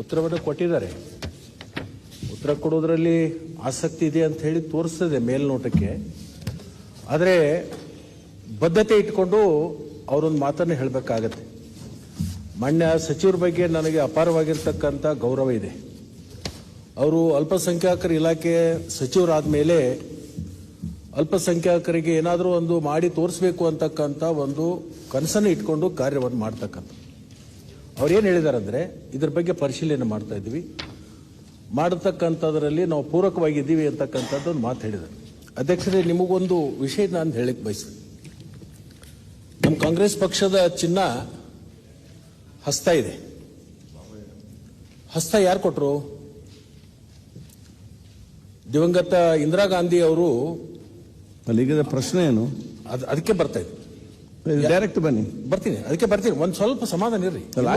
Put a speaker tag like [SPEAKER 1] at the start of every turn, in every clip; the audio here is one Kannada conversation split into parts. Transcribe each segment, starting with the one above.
[SPEAKER 1] ಉತ್ತರವನ್ನು ಕೊಟ್ಟಿದ್ದಾರೆ. ಉತ್ತರ ಕೊಡೋದ್ರಲ್ಲಿ ಆಸಕ್ತಿ ಇದೆ ಅಂತ ಹೇಳಿ ತೋರಿಸ್ತದೆ ಮೇಲ್ನೋಟಕ್ಕೆ. ಆದರೆ ಬದ್ಧತೆ ಇಟ್ಕೊಂಡು ಅವರೊಂದು ಮಾತನ್ನು ಹೇಳಬೇಕಾಗತ್ತೆ. ಮಾನ್ಯ ಸಚಿವರ ಬಗ್ಗೆ ನನಗೆ ಅಪಾರವಾಗಿರ್ತಕ್ಕಂಥ ಗೌರವ ಇದೆ. ಅವರು ಅಲ್ಪಸಂಖ್ಯಾತರ ಇಲಾಖೆ ಸಚಿವರಾದ ಮೇಲೆ ಅಲ್ಪಸಂಖ್ಯಾತರಿಗೆ ಏನಾದರೂ ಒಂದು ಮಾಡಿ ತೋರಿಸ್ಬೇಕು ಅಂತಕ್ಕಂಥ ಒಂದು ಕನಸನ್ನು ಇಟ್ಕೊಂಡು ಕಾರ್ಯವನ್ನು ಮಾಡ್ತಕ್ಕಂಥ ಅವ್ರು ಏನು ಹೇಳಿದಾರಂದರೆ ಅಂದರೆ ಇದ್ರ ಬಗ್ಗೆ ಪರಿಶೀಲನೆ ಮಾಡ್ತಾ ಇದ್ವಿ. ಮಾಡತಕ್ಕಂಥದ್ರಲ್ಲಿ ನಾವು ಪೂರಕವಾಗಿದ್ದೀವಿ ಅಂತಕ್ಕಂಥದ್ದು ಒಂದು ಮಾತು ಹೇಳಿದ್ದಾರೆ ಅಧ್ಯಕ್ಷರೇ ನಿಮಗೊಂದು ವಿಷಯ ನಾನು ಹೇಳಕ್ಕೆ ಬಯಸ್ತೀನಿ. ನಮ್ಮ ಕಾಂಗ್ರೆಸ್ ಪಕ್ಷದ ಚಿನ್ನ ಹಸ್ತ ಇದೆ. ಹಸ್ತ ಯಾರು ಕೊಟ್ಟರು ದಿವಂಗತ ಇಂದಿರಾ ಗಾಂಧಿ ಅವರು
[SPEAKER 2] ಅಲ್ಲಿ ಪ್ರಶ್ನೆ ಏನು?
[SPEAKER 1] ಅದ್ ಅದಕ್ಕೆ ಬರ್ತಾ ಇದ್ರು
[SPEAKER 2] ಡೈರೆಕ್ಟ್ ಬನ್ನಿ.
[SPEAKER 1] ಬರ್ತೀನಿ. ಅದಕ್ಕೆ ಬರ್ತೀನಿ. ಒಂದ್ ಸ್ವಲ್ಪ ಸಮಾಧಾನ ಇರ್ರಿ.
[SPEAKER 2] ಅಲ್ಲ,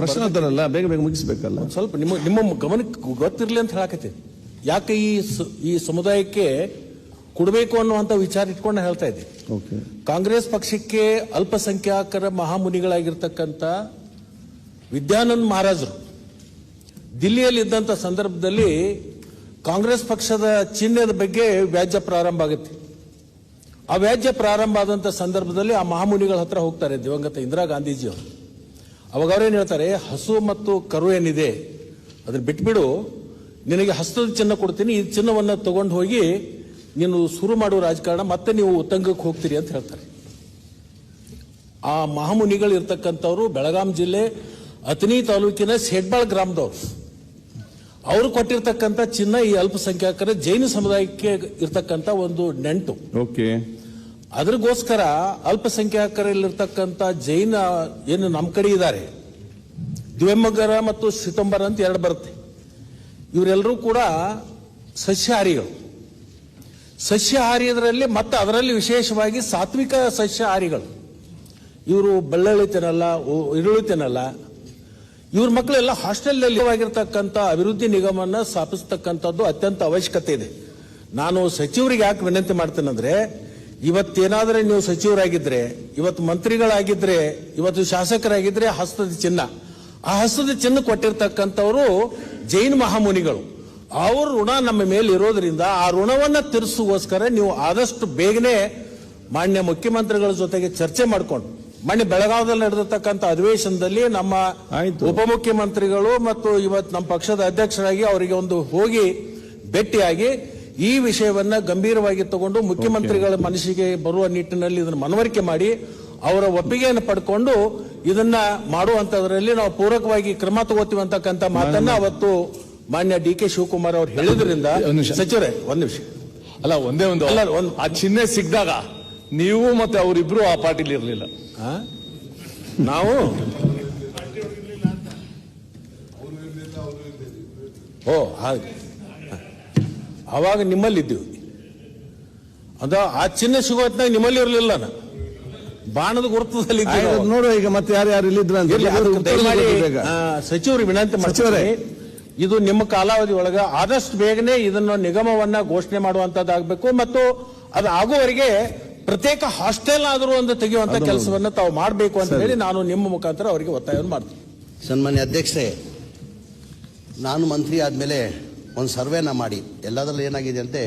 [SPEAKER 2] ಪ್ರಶ್ನೆ
[SPEAKER 1] ಜನ
[SPEAKER 2] ಅಂತಾರಲ್ಲ ಬೇಗ ಬೇಗ ಮುಗಿಸ್ಬೇಕಲ್ಲ.
[SPEAKER 1] ಒಂದ್ ಸ್ವಲ್ಪ ನಿಮ್ಮ ನಿಮ್ಮ ಗಮನಕ್ಕೆ ಗೊತ್ತಿರಲಿ ಅಂತ ಹೇಳಕತ್ತೀನಿ ಯಾಕೆ ಈ ಈ ಸಮುದಾಯಕ್ಕೆ ಕೊಡಬೇಕು ಅನ್ನುವಂತ ವಿಚಾರ ಇಟ್ಕೊಂಡು ಹೇಳ್ತಾ ಇದ್ದೀನಿ
[SPEAKER 2] ಓಕೆ.
[SPEAKER 1] ಕಾಂಗ್ರೆಸ್ ಪಕ್ಷಕ್ಕೆ ಅಲ್ಪಸಂಖ್ಯಾತರ ಮಹಾಮುನಿಗಳಾಗಿರ್ತಕ್ಕಂಥ ವಿದ್ಯಾನಂದ್ ಮಹಾರಾಜರು ದಿಲ್ಲಿಯಲ್ಲಿ ಇದ್ದಂಥ ಸಂದರ್ಭದಲ್ಲಿ ಕಾಂಗ್ರೆಸ್ ಪಕ್ಷದ ಚಿಹ್ನೆದ ಬಗ್ಗೆ ವ್ಯಾಜ್ಯ ಪ್ರಾರಂಭ ಆಗುತ್ತೆ. ಆ ವ್ಯಾಜ್ಯ ಪ್ರಾರಂಭ ಆದಂಥ ಸಂದರ್ಭದಲ್ಲಿ ಆ ಮಹಾಮುನಿಗಳ ಹತ್ರ ಹೋಗ್ತಾರೆ ದಿವಂಗತ ಇಂದಿರಾ ಗಾಂಧೀಜಿಯವರು ಅವಾಗ ಅವ್ರೇನು ಹೇಳ್ತಾರೆ, ಹಸು ಮತ್ತು ಕರು ಏನಿದೆ ಅದನ್ನ ಬಿಟ್ಬಿಡು, ನಿನಗೆ ಹಸ್ತದ ಚಿನ್ನ ಕೊಡ್ತೀನಿ, ಈ ಚಿನ್ನವನ್ನು ತಗೊಂಡು ಹೋಗಿ ನೀನು ಶುರು ಮಾಡುವ ರಾಜಕಾರಣ, ಮತ್ತೆ ನೀವು ಉತ್ತಂಗಕ್ಕೆ ಹೋಗ್ತೀರಿ ಅಂತ ಹೇಳ್ತಾರೆ. ಆ ಮಹಾಮುನಿಗಳು ಇರ್ತಕ್ಕಂಥವ್ರು ಬೆಳಗಾಂ ಜಿಲ್ಲೆ ಅತನಿ ತಾಲೂಕಿನ ಸೇಡ್ಬಾಳ್ ಗ್ರಾಮದವ್ರು. ಅವರು ಕೊಟ್ಟಿರ್ತಕ್ಕಂಥ ಚಿನ್ನ ಈ ಅಲ್ಪಸಂಖ್ಯಾತರ ಜೈನ ಸಮುದಾಯಕ್ಕೆ ಇರ್ತಕ್ಕಂಥ ಒಂದು ನೆಂಟು.
[SPEAKER 2] ಓಕೆ.
[SPEAKER 1] ಅದ್ರಗೋಸ್ಕರ ಅಲ್ಪಸಂಖ್ಯಾತರಲ್ಲಿರ್ತಕ್ಕಂಥ ಜೈನ ಏನು ನಮ್ಮ ಕಡೆ ಇದ್ದಾರೆ ದಿವೆಮ್ಮಗರ ಮತ್ತು ಸಿತಂಬರ ಅಂತ ಎರಡು ಬರುತ್ತೆ. ಇವರೆಲ್ಲರೂ ಕೂಡ ಸಸ್ಯಾಹಾರಿಗಳು. ಸಸ್ಯಾಹಾರಿಯದರಲ್ಲಿ ಮತ್ತೆ ಅದರಲ್ಲಿ ವಿಶೇಷವಾಗಿ ಸಾತ್ವಿಕ ಸಸ್ಯಹಾರಿಗಳು. ಇವರು ಬೆಳ್ಳುಳ್ಳಿ ತಿನ್ನಲ್ಲ ಈರುಳ್ಳಿ ತಿನ್ನಲ್ಲ. ಇವ್ರ ಮಕ್ಕಳೆಲ್ಲ ಆಗಿರ್ತಕ್ಕಂಥ ಅಭಿವೃದ್ಧಿ ನಿಗಮನ ಸ್ಥಾಪಿಸ್ತಕ್ಕಂಥದ್ದು ಅತ್ಯಂತ ಅವಶ್ಯಕತೆ ಇದೆ. ನಾನು ಸಚಿವರಿಗೆ ಯಾಕೆ ವಿನಂತಿ ಮಾಡ್ತೇನೆಂದ್ರೆ ಇವತ್ತೇನಾದ್ರೆ ನೀವು ಸಚಿವರಾಗಿದ್ರೆ ಇವತ್ತು ಮಂತ್ರಿಗಳಾಗಿದ್ರೆ ಇವತ್ತು ಶಾಸಕರಾಗಿದ್ರೆ ಹಸ್ತದ ಚಿನ್ನ ಆ ಹಸ್ತದ ಚಿನ್ನ ಕೊಟ್ಟಿರ್ತಕ್ಕಂಥವರು ಜೈನ್ ಮಹಾಮುನಿಗಳು ಅವ್ರ ಋಣ ನಮ್ಮ ಮೇಲೆ ಇರೋದ್ರಿಂದ ಆ ಋಣವನ್ನ ತೀರಿಸುವೋಸ್ಕರ ನೀವು ಆದಷ್ಟು ಬೇಗನೆ ಮಾನ್ಯ ಮುಖ್ಯಮಂತ್ರಿಗಳ ಜೊತೆಗೆ ಚರ್ಚೆ ಮಾಡಿಕೊಂಡು ಮಾನ್ಯ ಬೆಳಗಾವದಲ್ಲಿ ನಡೆದಿರತಕ್ಕಂಥ ಅಧಿವೇಶನದಲ್ಲಿ ನಮ್ಮ. ಉಪಮುಖ್ಯಮಂತ್ರಿಗಳು ಮತ್ತು ಇವತ್ತು ನಮ್ಮ ಪಕ್ಷದ ಅಧ್ಯಕ್ಷರಾಗಿ ಅವರಿಗೆ ಒಂದು ಹೋಗಿ ಭೇಟಿಯಾಗಿ ಈ ವಿಷಯವನ್ನ ಗಂಭೀರವಾಗಿ ತಗೊಂಡು ಮುಖ್ಯಮಂತ್ರಿಗಳ ಮನಸ್ಸಿಗೆ ಬರುವ ನಿಟ್ಟಿನಲ್ಲಿ ಇದನ್ನು ಮನವರಿಕೆ ಮಾಡಿ ಅವರ ಒಪ್ಪಿಗೆಯನ್ನು ಪಡ್ಕೊಂಡು ಇದನ್ನ ಮಾಡುವಂತದ್ರಲ್ಲಿ ನಾವು ಪೂರಕವಾಗಿ ಕ್ರಮ ತಗೋತೀವಿ ಅಂತಕ್ಕಂಥ ಮಾತನ್ನ ಅವತ್ತು ಮಾನ್ಯ ಡಿ ಕೆ ಶಿವಕುಮಾರ್ ಅವರು ಹೇಳಿದ್ರಿಂದ
[SPEAKER 3] ಒಂದ್ ನಿಮಿಷ.
[SPEAKER 1] ಸಚಿವರೇ ಒಂದ್ ನಿಮಿಷ.
[SPEAKER 3] ಅಲ್ಲ ಒಂದೇ ಒಂದು.
[SPEAKER 1] ಅಲ್ಲ, ಒಂದು
[SPEAKER 3] ಆ ಚಿಹ್ನೆ ಸಿಕ್ಕಿದಾಗ ನೀವು ಮತ್ತೆ ಅವರಿಬ್ರು ಆ ಪಾರ್ಟಿಲಿ ಇರಲಿಲ್ಲ?
[SPEAKER 1] ನಾವು? ಓ ಹಾಗೆ. ಅವಾಗ ನಿಮ್ಮಲ್ಲಿ ಇದ್ದೀವಿ ಅದ ಆ ಚಿನ್ನ ಸಿಗೋ ಹೊತ್ನಾಗ ನಿಮ್ಮಲ್ಲಿ ಇರಲಿಲ್ಲ ನಾನು. ಬಾಣದ ಗುರುತದಲ್ಲಿ
[SPEAKER 2] ನೋಡುವ ಈಗ ಮತ್ತೆ ಯಾರು ಯಾರು ಇಲ್ಲಿದ್ರ
[SPEAKER 1] ಸಚಿವರು ವಿನಂತಿ
[SPEAKER 2] ಸಚಿವರೇ.
[SPEAKER 1] ಮಾಡ್ತಾರೆ ಇದು ನಿಮ್ಮ ಕಾಲಾವಧಿ ಒಳಗ ಆದಷ್ಟು ಬೇಗನೆ ಇದನ್ನು ನಿಗಮವನ್ನ ಘೋಷಣೆ ಮಾಡುವಂತದ್ದಾಗಬೇಕು ಮತ್ತು ಅದು ಆಗುವವರೆಗೆ ಪ್ರತ್ಯೇಕ ಹಾಸ್ಟೆಲ್ ಆದರೂ ಒಂದು ತೆಗೆಯುವಂತ ಕೆಲಸವನ್ನ ತಾವು ಮಾಡಬೇಕು ಅಂತ ಹೇಳಿ ನಾನು ನಿಮ್ಮ ಮುಖಾಂತರ ಅವರಿಗೆ ಒತ್ತಾಯವನ್ನು ಮಾಡ್ತೀನಿ.
[SPEAKER 4] ಸನ್ಮಾನ್ಯ ಅಧ್ಯಕ್ಷರೇ ನಾನು ಮಂತ್ರಿ ಆದಮೇಲೆ ಒಂದು ಸರ್ವೇನ ಮಾಡಿ. ಎಲ್ಲದರಲ್ಲಿ ಏನಾಗಿದೆ ಅಂತೆ,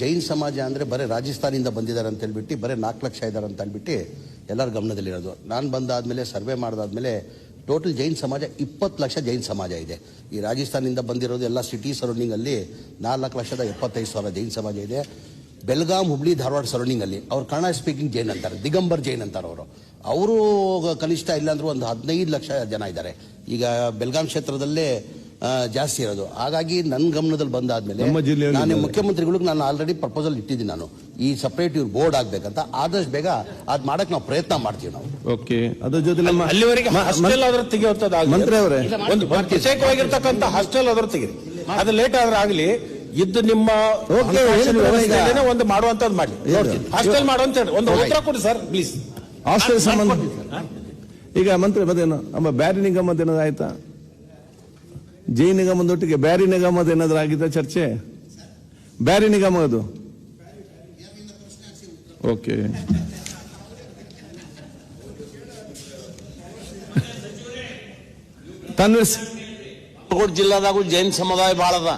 [SPEAKER 4] ಜೈನ್ ಸಮಾಜ ಅಂದರೆ ಬರೀ ರಾಜಸ್ಥಾನಿಂದ ಬಂದಿದ್ದಾರೆ ಅಂತ ಹೇಳ್ಬಿಟ್ಟು, ಬರೀ ನಾಲ್ಕು ಲಕ್ಷ ಇದ್ದಾರೆ ಅಂತ ಹೇಳ್ಬಿಟ್ಟು ಎಲ್ಲರ ಗಮನದಲ್ಲಿರೋದು ನಾನು ಬಂದಾದಮೇಲೆ, ಸರ್ವೆ ಮಾಡಿದಾದ್ಮೇಲೆ, ಟೋಟಲ್ ಜೈನ್ ಸಮಾಜ ಇಪ್ಪತ್ತು ಲಕ್ಷ ಜೈನ್ ಸಮಾಜ ಇದೆ. ಈ ರಾಜಸ್ಥಾನಿಂದ ಬಂದಿರೋದು ಎಲ್ಲ ಸಿಟಿ ಸರೌಂಡಿಂಗಲ್ಲಿ ನಾಲ್ಕು ಲಕ್ಷದ ಎಪ್ಪತ್ತೈದು ಸಾವಿರ ಜೈನ್ ಸಮಾಜ ಇದೆ. ಬೆಲ್ಗಾಂ ಹುಬ್ಳಿ, ಧಾರವಾಡ ಸರೌಂಡಿಂಗಲ್ಲಿ ಅವ್ರು ಕನ್ನಡ ಸ್ಪೀಕಿಂಗ್ ಜೈನ್ ಅಂತಾರೆ, ದಿಗಂಬರ್ ಜೈನ್ ಅಂತಾರೆ ಅವರು. ಅವರು ಕನಿಷ್ಠ ಇಲ್ಲಾಂದ್ರೂ ಒಂದು ಹದಿನೈದು ಲಕ್ಷ ಜನ ಇದ್ದಾರೆ. ಈಗ ಬೆಲ್ಗಾಂ ಕ್ಷೇತ್ರದಲ್ಲೇ ಜಾಸ್ತಿ ಇರೋದು. ಹಾಗಾಗಿ ನನ್ನ ಗಮನದಲ್ಲಿ ಬಂದಾದ್ಮೇಲೆ ನಾನು ಮುಖ್ಯಮಂತ್ರಿಗಳು ನಾನು ಆಲ್ರೆಡಿ ಪ್ರಪೋಸಲ್ ಇಟ್ಟಿದ್ದೀನಿ ನಾನು. ಈ ಸಪರೇಟ್ ಇವ್ರು ಬೋರ್ಡ್ ಆಗ್ಬೇಕಂತ ಆದಷ್ಟು ಬೇಗ ಅದ್ ಮಾಡಕ್ ನಾವು ಪ್ರಯತ್ನ ಮಾಡ್ತೀವಿ ನಾವು.
[SPEAKER 2] ಓಕೆ. ಅದ್ರ ಜೊತೆ ನಮ್ಮ
[SPEAKER 1] ಅಲ್ಲಿವರೆಗೆ ಹಾಸ್ಟೆಲ್ ಆದ್ರೂ ತೆಗೆಯುವಂತದ್ದು
[SPEAKER 2] ಮಂತ್ರಿ ಅವರೇ.
[SPEAKER 1] ಒಂದು ಪ್ರತ್ಯೇಕವಾಗಿರ್ತಕ್ಕಂಥ ಹಾಸ್ಟೆಲ್ ಆದ್ರೂ ತೆಗಿರಿ. ಅದು ಲೇಟ್ ಆದ್ರೆ ಆಗಲಿ ಇದ್ದು ನಿಮ್ಮ ಒಂದು ಮಾಡುವಂತದ್ದು ಮಾಡಿ. ಹಾಸ್ಟೆಲ್ ಮಾಡುವಂತ ಹೇಳಿ. ಒಂದು ಉತ್ತರ ಕೊಡಿ ಸರ್ ಪ್ಲೀಸ್
[SPEAKER 2] ಹಾಸ್ಟೆಲ್ ಸಂಬಂಧ ಈಗ ಮಂತ್ರಿ ಮತ್ತೇನು? ನಮ್ಮ ಬ್ಯಾರಿ ನಿಗಮದ ಏನಾದ್ರು ಆಯ್ತಾ? ಜೈ ನಿಗಮದೊಟ್ಟಿಗೆ ಬ್ಯಾರಿ ನಿಗಮದ ಏನಾದ್ರೂ ಆಗಿದ್ದ ಚರ್ಚೆ? ಬ್ಯಾರಿ ನಿಗಮ ಅದು. ಓಕೆ ತನ್ವೀರ್ ಸಿ-
[SPEAKER 5] ಬಾಗಲಕೋಟ್ ಜಿಲ್ಲಾದಾಗೂ ಜೈನ್ ಸಮುದಾಯ ಭಾಳ ಅದ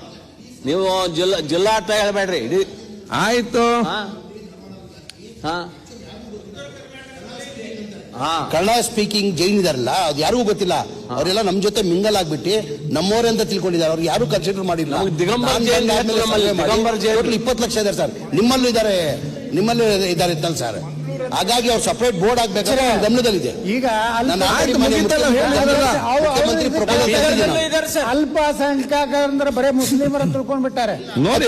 [SPEAKER 5] ನೀವು ಜಿಲ್ಲಾ ಜಿಲ್ಲಾ ಅಂತ ಹೇಳ್ಬೇಡ್ರಿ.
[SPEAKER 2] ಆಯ್ತು.
[SPEAKER 5] ಹಾ.
[SPEAKER 4] ಕನ್ನಡ ಸ್ಪೀಕಿಂಗ್ ಜೈನ್ ಇದಾರಲ್ಲ ಅದು ಯಾರಿಗೂ ಗೊತ್ತಿಲ್ಲ. ಅವರೆಲ್ಲ ನಮ್ ಜೊತೆ ಮಿಂಗಲ್ ಆಗ್ಬಿಟ್ಟು ನಮ್ಮವರೇ ಅಂತ ತಿಳ್ಕೊಂಡಿದ್ದಾರೆ. ಅವ್ರು ಯಾರು ಕನ್ಸಿಡರ್ ಮಾಡಿಲ್ಲ. ಇಪ್ಪತ್ತು ಲಕ್ಷ ಇದಾರೆ ಸರ್. ನಿಮ್ಮಲ್ಲೂ ಇದಾರೆ ನಿಮ್ಮಲ್ಲೂ ಇದ್ದಾರೆ ಇತ್ತಲ್ಲ ಸರ್. ಹಾಗಾಗಿ ಅವ್ರು ಸಪರೇಟ್ ಬೋರ್ಡ್ ಆಗ್ಬೇಕಾದ್ರೆ ಗಮನದಲ್ಲಿದೆ.
[SPEAKER 6] ಈಗ ಅಲ್ಪಸಂಖ್ಯಾತರ ಬರೇ ಮುಸ್ಲಿಮರ ತಿಳ್ಕೊಂಡ್ಬಿಟ್ಟಾರೆ.
[SPEAKER 2] ನೋಡಿ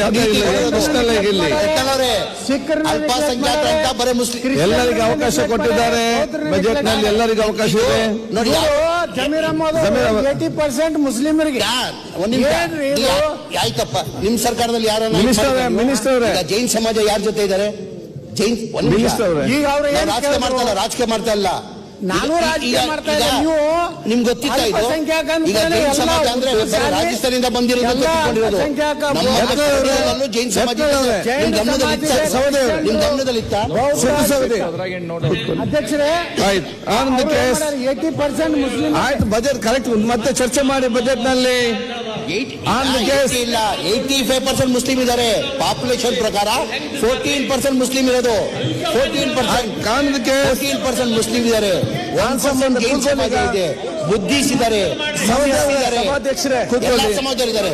[SPEAKER 2] ಇಲ್ಲಿ
[SPEAKER 4] ಎತ್ತಲವ್ರೆ,
[SPEAKER 6] ಸಿಖ್ಖರನ್ನ
[SPEAKER 4] ಅಲ್ಪಸಂಖ್ಯಾತ ಅಂತ ಬರೇ ಮುಸ್ಲಿಂ
[SPEAKER 2] ಎಲ್ಲರಿಗೂ ಅವಕಾಶ ಕೊಟ್ಟಿದ್ದಾರೆ. ಬಜೆಟ್ನಲ್ಲಿ ಎಲ್ಲರಿಗೂ ಅವಕಾಶ ಇದೆ.
[SPEAKER 4] ನೋಡಿ
[SPEAKER 6] ಏಟಿ ಪರ್ಸೆಂಟ್ ಮುಸ್ಲಿಮರಿಗೆ.
[SPEAKER 4] ಯಾರ್? ಆಯ್ತಪ್ಪ. ನಿಮ್ ಸರ್ಕಾರದಲ್ಲಿ
[SPEAKER 2] ಮಿನಿಸ್ಟರ್
[SPEAKER 4] ಜೈನ್ ಸಮಾಜ ಯಾರ ಜೊತೆ ಇದ್ದಾರೆ? ಜೈನ್ ಒಂದ್ ನಿಮಿಷ.
[SPEAKER 2] ಮಿನಿಸ್ಟರ್ ಅವರೇ.
[SPEAKER 6] ಈಗ ಅವ್ರು
[SPEAKER 4] ನಾವು
[SPEAKER 6] ಏನ್
[SPEAKER 4] ರಾಜಕೀಯ ಮಾಡ್ತಾ ಇಲ್ಲ ರಾಜಕೀಯ ಮಾಡ್ತಾ ಇಲ್ಲ
[SPEAKER 6] ನಾನು
[SPEAKER 4] ಈಗ-
[SPEAKER 6] ರಾಜಕೀಯ
[SPEAKER 4] ಈಗ-
[SPEAKER 6] ಮಾಡ್ತಾ
[SPEAKER 4] ಈಗ
[SPEAKER 6] ಇಲ್ಲ. ನೀವು
[SPEAKER 4] ನಿಮ್ಗೆ ಗೊತ್ತಿತ್ತ ಇದು
[SPEAKER 6] ಅಲ್ಪಸಂಖ್ಯಾತ
[SPEAKER 4] ಈಗ
[SPEAKER 6] ಹೇಳಿ
[SPEAKER 4] ಜೈನ್
[SPEAKER 6] ಎಲ್ಲ
[SPEAKER 4] ಸಮಾಜ ಅಂದ್ರೆ ರಾಜಸ್ಥಾನದಿಂದ ಬಂದಿರೋದು
[SPEAKER 6] ಎಲ್ಲ. ಅಲ್ಪಸಂಖ್ಯಾತ
[SPEAKER 4] ನಮ್ಮ ಜೈನ್ ಸಮಾಜ ಇದೆ.
[SPEAKER 6] ಜೈನ
[SPEAKER 4] ನಿಮ್ ಗಮನದಲ್ಲಿ ಇತ್ತ?
[SPEAKER 6] ಸಮಾಜ ಇದೆ.
[SPEAKER 4] ಸಹೋದರ, ನಿಮ್ ಗಮನದಲ್ಲಿ ಇತ್ತ?
[SPEAKER 2] ಸುದ್ದಿ ಸೌದೆ
[SPEAKER 6] ಅಧ್ಯಕ್ಷರೇ
[SPEAKER 2] ಆಯ್ತು
[SPEAKER 6] ಏಟಿ ಪರ್ಸೆಂಟ್ ಮುಸ್ಲಿಂ
[SPEAKER 2] ಆಯ್ತು ಬಜೆಟ್ ಕರೆಕ್ಟ್ ಮತ್ತೆ ಚರ್ಚೆ ಮಾಡಿ ಬಜೆಟ್ನಲ್ಲಿ On the case.
[SPEAKER 4] 80 ಇಲ್ಲ. ಏಯ್ಟಿ ಫೈವ್ ಪರ್ಸೆಂಟ್ ಮುಸ್ಲಿಂ ಇದ್ದಾರೆ. ಪಾಪ್ಯುಲೇಷನ್ ಪ್ರಕಾರ ಫೋರ್ಟೀನ್ ಪರ್ಸೆಂಟ್ ಮುಸ್ಲಿಂ ಇರೋದು. Fourteen percent fourteen percent Muslim ಇದ್ದಾರೆ. ಇದೆ. ಬುದ್ಧಿಸ್ ಇದ್ದಾರೆ
[SPEAKER 2] ಸಮಾಜ
[SPEAKER 4] ಇದ್ದಾರೆ